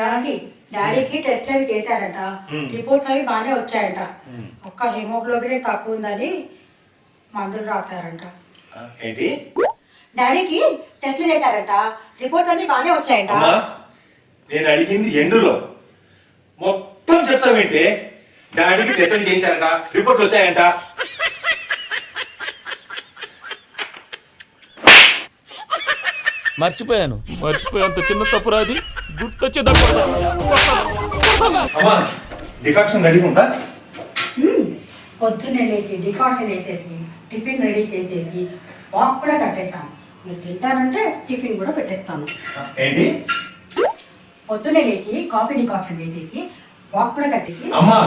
ఎవరికి? డాడీకి టెస్ట్ అవి చేశారంట? రిపోర్ట్స్ అవి బాగానే వచ్చాయంట. ఒక్క హెమోగ్లోబిన్ తక్కువ ఉందని మందులు రాశారంట. ఏంటి? డాడీకి టెస్ట్లు చేశారంట. రిపోర్ట్స్ అన్ని బాగానే వచ్చాయంట. నేను అడిగింది ఎండులో మొత్తం చెప్తావేంటి? డాడీకి టెస్టులు చేయించారంట రిపోర్ట్లు వచ్చాయంట. మర్చిపోయాను. మర్చిపోయేంత చిన్న తప్పురా అది గుర్తొచ్చేదా అమ్మా డికాక్షన్ రెడీ ఉందా. పొద్దున్నే లేచి డికాషన్ వేసేసి టిఫిన్ రెడీ చేసేసి వాక్ కూడా కట్టేశాను. మీరు తింటానంటే టిఫిన్ కూడా పెట్టేస్తాను. ఏంటి? పొద్దున్నే లేచి కాఫీ డికాషన్ వేసేసి వాక్ కూడా కట్టేసి. అమ్మా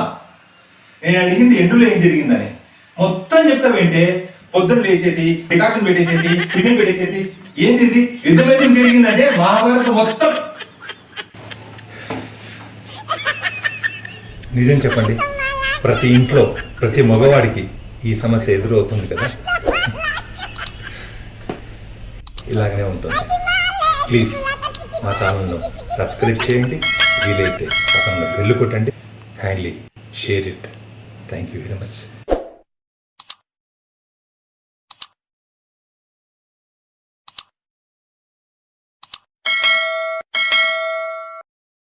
నేను అడిగింది ఎండులో ఏం జరిగిందని. మొత్తం చెప్తావేంటి పొద్దున్న లేచేసి డికాక్షన్ పెట్టేసేసి టిఫిన్ పెట్టేసేసి ఏంది ఇది యుద్ధం ఎందుకు జరిగిందంటే మహాభారత మొత్తం. నిజం చెప్పండి. ప్రతి ఇంట్లో ప్రతి మగవాడికి ఈ సమస్య ఎదురవుతుంది కదా? ఇలాగనే ఉంటుంది. ప్లీజ్ మా ఛానల్ను సబ్స్క్రైబ్ చేయండి వీలైతే పక్కన బెల్లు కొట్టండి. Kindly share it thank you very much